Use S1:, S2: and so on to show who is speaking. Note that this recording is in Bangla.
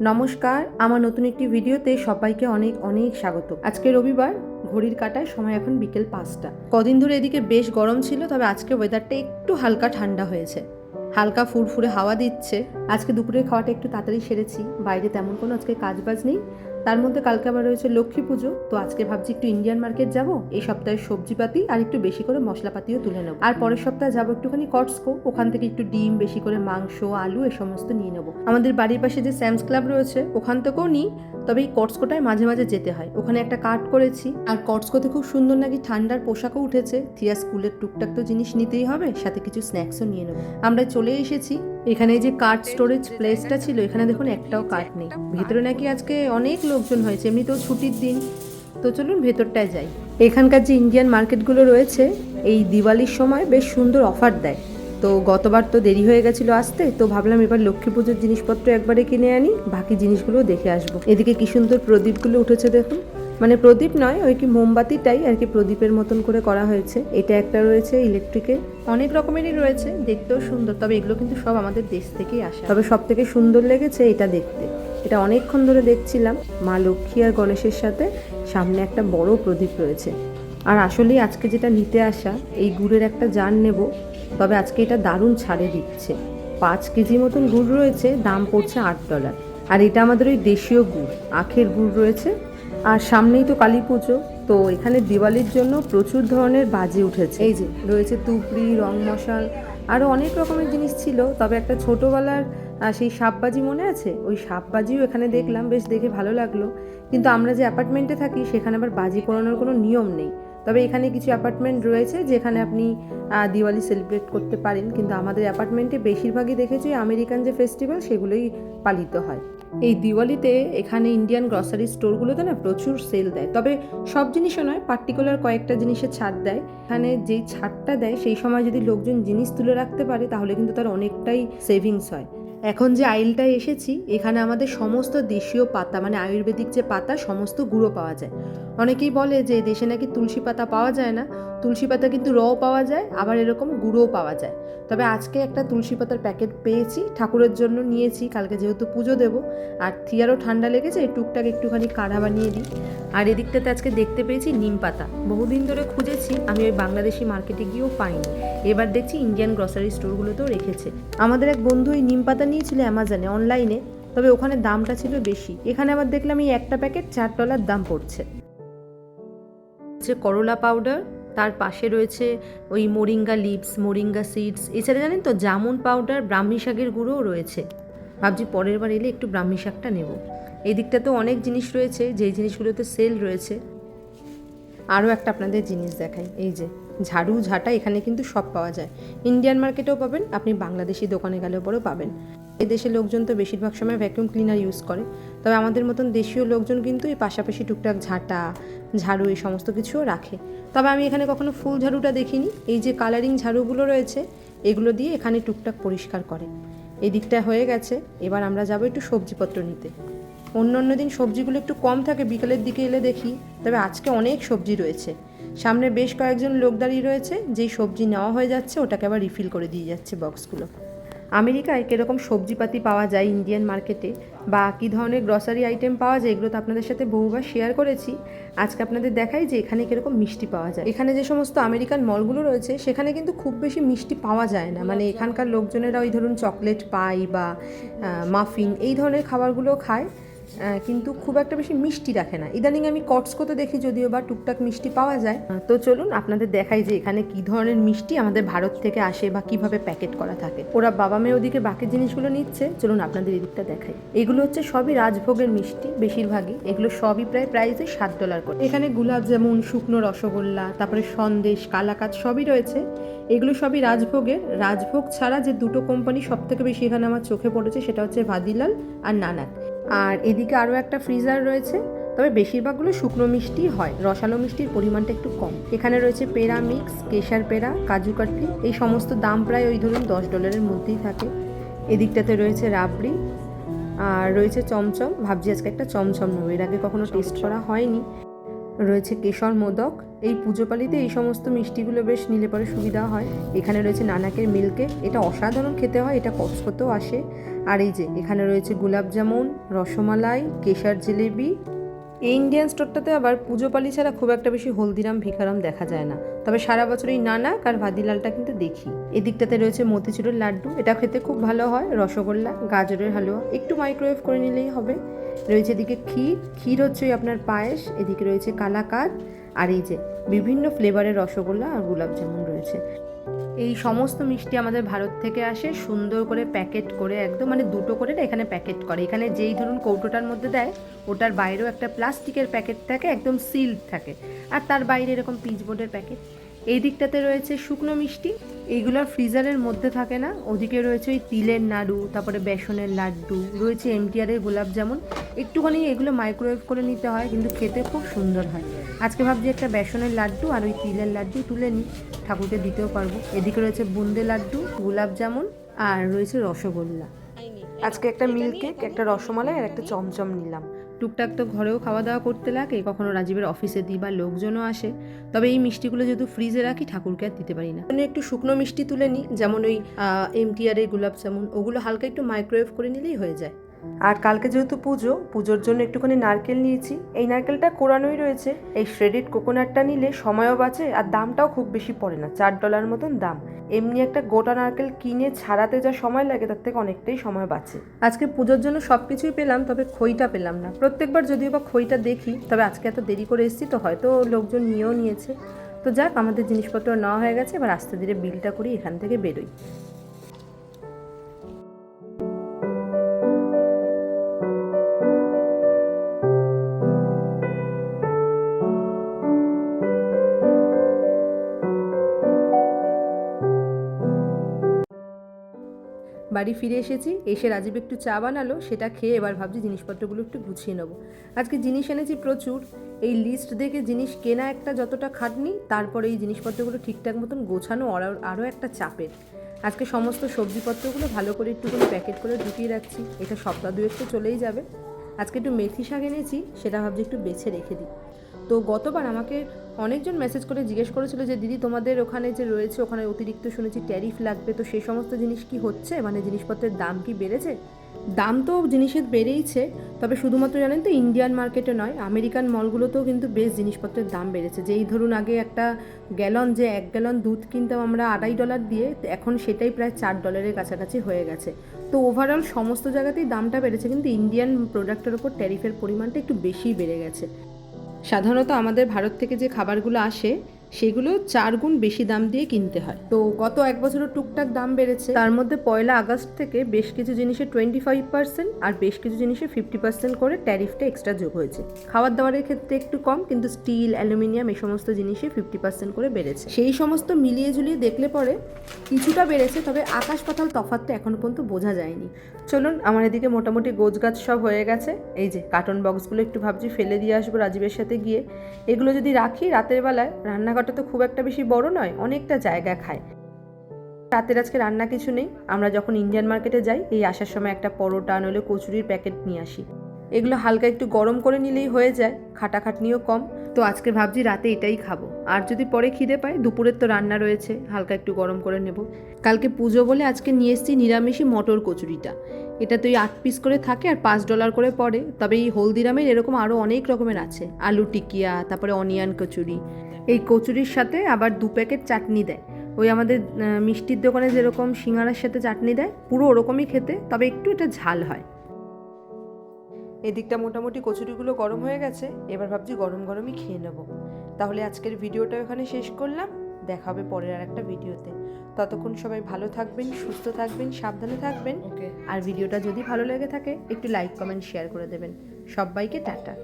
S1: নমস্কার, আমার নতুন একটি ভিডিওতে সবাইকে অনেক অনেক স্বাগত। আজকে রবিবার, ঘড়ির কাটায় সময় এখন বিকেল পাঁচটা। কদিন ধরে এদিকে বেশ গরম ছিল, তবে আজকে ওয়েদারটা একটু হালকা ঠান্ডা হয়েছে। হালকা ফুরফুরে হাওয়া দিচ্ছে। আজকে দুপুরের খাওয়াটা একটু তাড়াতাড়ি সেরেছি। বাইরে তেমন কোনো আজকে কাজ বাজ নেই। তার মধ্যে কালকে আবার রয়েছে লক্ষ্মী পুজো। তো আজকে ভাবছি একটু ইন্ডিয়ান মার্কেট যাব। এই সপ্তাহে সবজিপাতি আর একটু বেশি করে মশলাপাতিও তুলে নেব। আর পরের সপ্তাহে যাব একটুখানি কটসকো ওখান থেকে একটু ডিম, বেশি করে মাংস, আলু এ সমস্ত নিয়ে নেব। আমাদের বাড়ির পাশে যে স্যামস ক্লাব রয়েছে, ওখান থেকেও নিই। তবে এই কটসকোটায় মাঝে মাঝে যেতে হয়। ওখানে একটা কাট করেছি। আর কটসকোতে খুব সুন্দর নাকি ঠান্ডার পোশাকও উঠেছে। থিয়া স্কুলের টুকটাক তো জিনিস নিতেই হবে, সাথে কিছু স্ন্যাক্সও নিয়ে নেব। আমরা চলে এসেছি এখানে যে কার্ড স্টোরেজ প্লেসটা ছিল, এখানে দেখুন একটাও কার্ড নেই। ভেতরে নাকি আজকে অনেক লোকজন হয়েছে এমনিতেও ছুটির দিন। তো চলুন ভেতরটায় যাই। এখানকার যে ইন্ডিয়ান মার্কেটগুলো রয়েছে, এই দিওয়ালির সময় বেশ সুন্দর অফার দেয়। তো গতবার তো দেরি হয়ে গেছিল আসতে, তো ভাবলাম এবার লক্ষ্মী পুজোর জিনিসপত্র একবারে কিনে আনি, বাকি জিনিসগুলো দেখে আসব। এদিকে কি সুন্দর প্রদীপগুলো উঠেছে দেখুন। মানে প্রদীপ নয় ওই কি মোমবাতিটাই আর কি প্রদীপের মতন করে করা হয়েছে। এটা একটা রয়েছে ইলেকট্রিকে অনেক রকমেরই রয়েছে দেখতেও সুন্দর তবে এগুলো কিন্তু সব আমাদের দেশ থেকেই আসে। তবে সব থেকে সুন্দর লেগেছে এটা দেখতে। এটা অনেকক্ষণ ধরে দেখছিলাম মা লক্ষ্মী আর গণেশের সাথে। সামনে একটা বড় প্রদীপ রয়েছে। আর আসলেই আজকে যেটা নিতে আসা এই গুড়ের একটা জার নেব তবে আজকে এটা দারুণ ছাড়ে দিচ্ছে। পাঁচ কেজি মতন গুড় রয়েছে দাম পড়ছে আট ডলার। আর এটা আমাদের ওই দেশীয় গুড় আখের গুড় রয়েছে। আর সামনেই তো কালী পুজো, তো এখানে দিওয়ালির জন্য প্রচুর ধরনের বাজি উঠেছে। এই যে, রয়েছে তুপড়ি, রং মশাল আরও অনেক রকমের জিনিস ছিল, তবে একটা ছোটোবেলার সেই সাপবাজি মনে আছে? ওই সাপবাজিও এখানে দেখলাম, বেশ দেখে ভালো লাগল। কিন্তু আমরা যে অ্যাপার্টমেন্টে থাকি, সেখানে আবার বাজি পোড়ানোর কোনো নিয়ম নেই। তবে এখানে কিছু অ্যাপার্টমেন্ট রয়েছে, যেখানে আপনি দিওয়ালি সেলিব্রেট করতে পারেন। কিন্তু আমাদের অ্যাপার্টমেন্টে বেশিরভাগই দেখেছি আমেরিকান যে ফেস্টিভ্যাল, সেগুলোই পালিত হয়। এই দিওয়ালিতে এখানে ইন্ডিয়ান গ্রসারি স্টোরগুলোতে না প্রচুর সেল দেয়। তবে সব জিনিসও নয় পার্টিকুলার কয়েকটা জিনিসে ছাড় দেয়। এখানে যেই ছাড়টা দেয়, সেই সময় যদি লোকজন জিনিস তুলে রাখতে পারে, তাহলে কিন্তু তার অনেকটাই সেভিংস হয়। এখন যে আইলটায় এসেছি, এখানে আমাদের সমস্ত দেশীয় পাতা মানে আয়ুর্বেদিক যে পাতা, সমস্ত গুঁড়ো পাওয়া যায়। অনেকেই বলে যে দেশে নাকি তুলসী পাতা পাওয়া যায় না। তুলসী পাতা কিন্তু রও পাওয়া যায়, আবার এরকম গুঁড়োও পাওয়া যায়। তবে আজকে একটা তুলসী পাতার প্যাকেট পেয়েছি, ঠাকুরের জন্য নিয়েছি, কালকে যেহেতু পুজো দেবো, আর থিয়ারও ঠান্ডা লেগেছে, এই টুকটাক একটুখানি কাঢ়া বানিয়ে দিই। আর এদিকটাতে আজকে দেখতে পেয়েছি নিম পাতা। বহুদিন ধরে খুঁজেছি, আমি ওই বাংলাদেশি মার্কেটে গিয়েও পাইনি। এবার দেখছি ইন্ডিয়ান গ্রসারি স্টোরগুলোতেও রেখেছে। আমাদের এক বন্ধু এই নিম পাতা নিয়েছিল অ্যামাজনে, অনলাইনে, তবে ওখানে দামটা ছিল বেশি। এখানে আবার দেখলাম এই একটা প্যাকেট চার ডলার দাম পড়ছে। হচ্ছে করলা পাউডার তার পাশে রয়েছে ওই মোরিঙ্গা লিপস মোরিঙ্গা সিডস এছাড়া জানেন তো জামুন পাউডার ব্রাহ্মী শাকের গুঁড়োও রয়েছে। ভাবছি পরের বার এলে একটু ব্রাহ্মী শাকটা নেব। এই দিকটা তো অনেক জিনিস রয়েছে, যেই জিনিসগুলোতে সেল রয়েছে। আরও একটা আপনাদের জিনিস দেখাই, এই যে ঝাড়ু ঝাঁটা এখানে কিন্তু সব পাওয়া যায়। ইন্ডিয়ান মার্কেটেও পাবেন, আপনি বাংলাদেশি দোকানে গেলেও পরেও পাবেন। এই দেশের লোকজন তো বেশিরভাগ সময় ভ্যাকুয়াম ক্লিনার ইউজ করে। তবে আমাদের মতন দেশীয় লোকজন কিন্তু এই পাশাপাশি টুকটাক ঝাঁটা, ঝাড়ু এই সমস্ত কিছুও রাখে। তবে আমি এখানে কখনো ফুল ঝাড়ুটা দেখিনি। এই যে কালারিং ঝাড়ুগুলো রয়েছে, এগুলো দিয়ে এখানে টুকটাক পরিষ্কার করে। এই দিকটা হয়ে গেছে। এবার আমরা যাব একটু সবজিপত্র নিতে। অন্য অন্য দিন সবজিগুলো একটু কম থাকে, বিকেলের দিকে এলে দেখি। তবে আজকে অনেক সবজি রয়েছে। সামনে বেশ কয়েকজন লোক দাঁড়িয়ে রয়েছে। যেই সবজি নেওয়া হয়ে যাচ্ছে, ওটাকে আবার রিফিল করে দিয়ে যাচ্ছে বক্সগুলো আমেরিকায় কীরকম সবজিপাতি পাওয়া যায় ইন্ডিয়ান মার্কেটে বা কী ধরনের গ্রসারি আইটেম পাওয়া যায়, এগুলো তো আপনাদের সাথে বহুবার শেয়ার করেছি। আজকে আপনাদের দেখাই যে এখানে কীরকম মিষ্টি পাওয়া যায়। এখানে যে সমস্ত আমেরিকান মলগুলো রয়েছে, সেখানে কিন্তু খুব বেশি মিষ্টি পাওয়া যায় না। মানে এখানকার লোকজনেরা ওই ধরুন চকলেট পাই বা মাফিন এই ধরনের খাবারগুলো খায়। কিন্তু খুব একটা বেশি মিষ্টি রাখে না। ইদানিং আমি কটসকোতে দেখি যদিও বা টুকটাক মিষ্টি পাওয়া যায়। তো চলুন আপনাদের দেখাই যে এখানে কি ধরনের মিষ্টি আমাদের ভারত থেকে আসে বা কীভাবে প্যাকেট করা থাকে। ওরা বাবা মেয়ে ওদিকে বাকি জিনিসগুলো নিচ্ছে। চলুন আপনাদের এদিকটা দেখাই। এগুলো হচ্ছে সবই রাজভোগের মিষ্টি বেশিরভাগই। এগুলো সবই প্রায় প্রাইসে সাত ডলার করে। এখানে গুলাব জামুন, শুকনো রসগোল্লা, তারপরে সন্দেশ কালাকাত সবই রয়েছে। এগুলো সবই রাজভোগের। রাজভোগ ছাড়া যে দুটো কোম্পানি সব থেকে বেশি এখানে আমার চোখে পড়েছে সেটা হচ্ছে ভাদিলাল আর নানাক। আর এদিকে আরও একটা ফ্রিজার রয়েছে, তবে বেশিরভাগগুলো শুকনো মিষ্টি হয়, রসালো মিষ্টির পরিমাণটা একটু কম। এখানে রয়েছে পেরা মিক্স, কেশার পেরা, কাজু কাটলি, এই সমস্ত দাম প্রায় ওই ধরুন দশ ডলারের মধ্যেই থাকে। এদিকটাতে রয়েছে রাবড়ি, আর রয়েছে চমচম, ভাবছি আজকে একটা চমচম নেব, এর আগে কখনো টেস্ট করা হয়নি। রয়েছে কেশর মোদক। এই পুজোপালিতে এই সমস্ত মিষ্টিগুলো বেশ নিলে পরে সুবিধা হয়। এখানে রয়েছে নানাকের মিল্কে। এটা অসাধারণ খেতে হয়, এটা কচকতেও আসে। আর এই যে, এখানে রয়েছে গোলাপ জামুন, রসমালাই, কেশার জিলেবি এই ইন্ডিয়ান স্টোরটাতে আবার পুজোপালি ছাড়া খুব একটা বেশি হলদিরাম ভিকারাম দেখা যায় না। তবে সারা বছর এই নানাক আর ভাদিলালটা কিন্তু দেখি। এদিকটাতে রয়েছে মতিচুরের লাড্ডু, এটা খেতে খুব ভালো হয়, রসগোল্লা, গাজরের হালুয়া, একটু মাইক্রোওয়েভ করে নিলেই হবে। রয়েছে এদিকে ক্ষীর ক্ষীর হচ্ছে আপনার পায়েস, এদিকে রয়েছে কালাকাদ, আর এই যে বিভিন্ন ফ্লেভারের রসগোল্লা আর গোলাপ জামুন রয়েছে। এই সমস্ত মিষ্টি আমাদের ভারত থেকে আসে, সুন্দর করে প্যাকেট করে একদম মানে দুটো করে এখানে প্যাকেট করে। এখানে যেই ধরুন কৌটোটার মধ্যে দেয়, ওটার বাইরেও একটা প্লাস্টিকের প্যাকেট থাকে, একদম সিল্ড থাকে। আর তার বাইরে এরকম পিচবোর্ডের প্যাকেট। এই দিকটাতে রয়েছে শুকনো মিষ্টি। এইগুলো ফ্রিজারের মধ্যে থাকে না। ওদিকে রয়েছে ওই তিলের নাড়ু তারপরে বেসনের লাড্ডু রয়েছে এমটিআরের গোলাপ জামুন। একটুখানি এগুলো মাইক্রোওয়েভ করে নিতে হয় কিন্তু খেতে খুব সুন্দর হয়। আজকে ভাবছি একটা বেসনের লাড্ডু আর ওই তিলের লাড্ডু তুলে নিই। ঠাকুরকে দিতেও পারব। এদিকে রয়েছে বুন্দে লাড্ডু গোলাপ জামুন আর রয়েছে রসগোল্লা। আজকে একটা মিল্ক কেক একটা রসমালাই আর একটা চমচম নিলাম। টুকটাক তো ঘরেও খাওয়া দাওয়া করতে লাগে, কখনো রাজীবের অফিসে দিই বা লোকজনও আসে। তবে এই মিষ্টিগুলো যেহেতু ফ্রিজে রাখি, ঠাকুরকে আর দিতে পারি না। একটু শুকনো মিষ্টি তুলে নিই, যেমন ওই এমটিআর এর গোলাপ জামুন, ওগুলো হালকা একটু মাইক্রোওয়েভ করে নিলেই হয়ে যায়। আর কালকে যেহেতু পুজো, পুজোর জন্য একটুখানি নারকেল নিয়েছি। এই নারকেলটা কোরানোই রয়েছে। এই শ্রেডেড কোকোনাটটা নিলে সময়ও বাঁচে আর দামটাও খুব বেশি পড়ে না, চার ডলার মতন দাম। এমনি একটা গোটা নারকেল কিনে ছাড়াতে যা সময় লাগে, তার থেকে অনেকটাই সময় বাঁচে। আজকে পুজোর জন্য সব কিছুই পেলাম, তবে খইটা পেলাম না। প্রত্যেকবার যদিও বা খইটা দেখি, তবে আজকে এত দেরি করে এসেছি তো হয়তো লোকজন নিয়েও নিয়েছে। তো যাক, আমাদের জিনিসপত্র নেওয়া হয়ে গেছে, এবার আস্তে ধীরে বিলটা করি, এখান থেকে বেরোই। বাড়ি ফিরে এসেছি, এসে রাজীব একটু চা বানালো, সেটা খেয়ে এবার ভাবছি জিনিসপত্রগুলো একটু গুছিয়ে নেব। আজকে জিনিস এনেছি প্রচুর, এই লিস্ট দেখে জিনিস কেনা একটা যতটা খাটনি, তারপরে এই জিনিসপত্রগুলো ঠিকঠাক মতন গোছানো আরও একটা চাপের। আজকে সমস্ত সবজিপত্রগুলো ভালো করে একটুখানি প্যাকেট করে ঢুকিয়ে রাখছি, এটা সপ্তাহ দুয়েক তো চলেই যাবে। আজকে একটু মেথি শাক এনেছি, সেটা ভাবছি একটু বেছে রেখে দিই। তো গতবার আমাকে অনেকজন মেসেজ করে জিজ্ঞেস করেছিল যে, দিদি, তোমাদের ওখানে যে রয়েছে, ওখানে অতিরিক্ত শুনেছি ট্যারিফ লাগবে, তো সেই সমস্ত জিনিস কি হচ্ছে? মানে জিনিসপত্রের দাম কি বেড়েছে? দাম তো জিনিসের বেড়েইছে, তবে শুধুমাত্র জানেন তো ইন্ডিয়ান মার্কেটে নয় আমেরিকান মলগুলোতেও কিন্তু বেশ জিনিসপত্রের দাম বেড়েছে। যেই ধরুন আগে একটা গ্যালন যে এক গ্যালন দুধ কিনতাম আমরা আড়াই ডলার দিয়ে, এখন সেটাই প্রায় চার ডলারের কাছাকাছি হয়ে গেছে। তো ওভারঅল সমস্ত জায়গাতেই দামটা বেড়েছে, কিন্তু ইন্ডিয়ান প্রোডাক্টের ওপর ট্যারিফের পরিমাণটা একটু বেশিই বেড়ে গেছে। সাধারণত আমাদের ভারত থেকে যে খাবারগুলো আসে সেগুলো চার গুণ বেশি দাম দিয়ে কিনতে হয়। তো গত এক বছরের টুকটাক দাম বেড়েছে। তার মধ্যে পয়লা আগস্ট থেকে বেশ কিছু জিনিসে টোয়েন্টি ফাইভ পার্সেন্ট আর বেশ কিছু জিনিসে ফিফটি পার্সেন্ট করে ট্যারিফটা এক্সট্রা যোগ হয়েছে। খাবার দাবারের ক্ষেত্রে একটু কম, কিন্তু স্টিল অ্যালুমিনিয়াম এই সমস্ত জিনিসে ফিফটি পার্সেন্ট করে বেড়েছে। সেই সমস্ত মিলিয়ে ঝুলিয়ে দেখলে পরে কিছুটা বেড়েছে, তবে আকাশ পাতাল তফাতটা এখনও পর্যন্ত বোঝা যায়নি। চলুন, আমার এদিকে মোটামুটি গোছগাছ সব হয়ে গেছে। এই যে কার্টন বক্সগুলো একটু ভাবছি, ফেলে দিয়ে আসব রাজীবের সাথে গিয়ে। এগুলো যদি রাখি, রাতের বেলায় রান্নাঘরটা তো খুব একটা বেশি বড় নয়, অনেকটা জায়গা খায়। রাতের আজকে রান্না কিছু নেই, আমরা যখন ইন্ডিয়ান মার্কেটে যাই, এই আসার সময় একটা পরোটা নইলে কচুরির প্যাকেট নিয়ে আসি। এগুলো হালকা একটু গরম করে নিলেই হয়ে যায়, খাটাখাটনিও কম। তো আজকে ভাবছি রাতে এটাই খাব। আর যদি পরে খিদে পায়, দুপুরের তো রান্না রয়েছে, হালকা একটু গরম করে নেব। কালকে পুজো বলে আজকে নিয়ে এসেছি নিরামিষই মটর কচুরিটা। এটা তো এই আট পিস করে থাকে আর পাঁচ ডলার করে পড়ে। তবে এই হলদিরামের এরকম আরও অনেক রকমের আছে। আলু টিকিয়া, তারপরে অনিয়ন কচুরি। এই কচুরির সাথে আবার দু প্যাকেট চাটনি দেয়। ওই আমাদের মিষ্টির দোকানে যেরকম সিঙ্গারার সাথে চাটনি দেয় পুরো ওরকমই খেতে তবে একটু এটা ঝাল হয়। এদিকটা মোটামুটি কচুরিগুলো গরম হয়ে গেছে এবার ভাবছি গরম গরমই খেয়ে নেব। তাহলে আজকের ভিডিওটা ওখানে শেষ করলাম দেখা হবে পরের আর একটা ভিডিওতে। ততক্ষণ সবাই ভালো থাকবেন সুস্থ থাকবেন সাবধানে থাকবেন। আর ভিডিওটা যদি ভালো লেগে থাকে একটু লাইক কমেন্ট শেয়ার করে দেবেন। সবাইকে টাটা।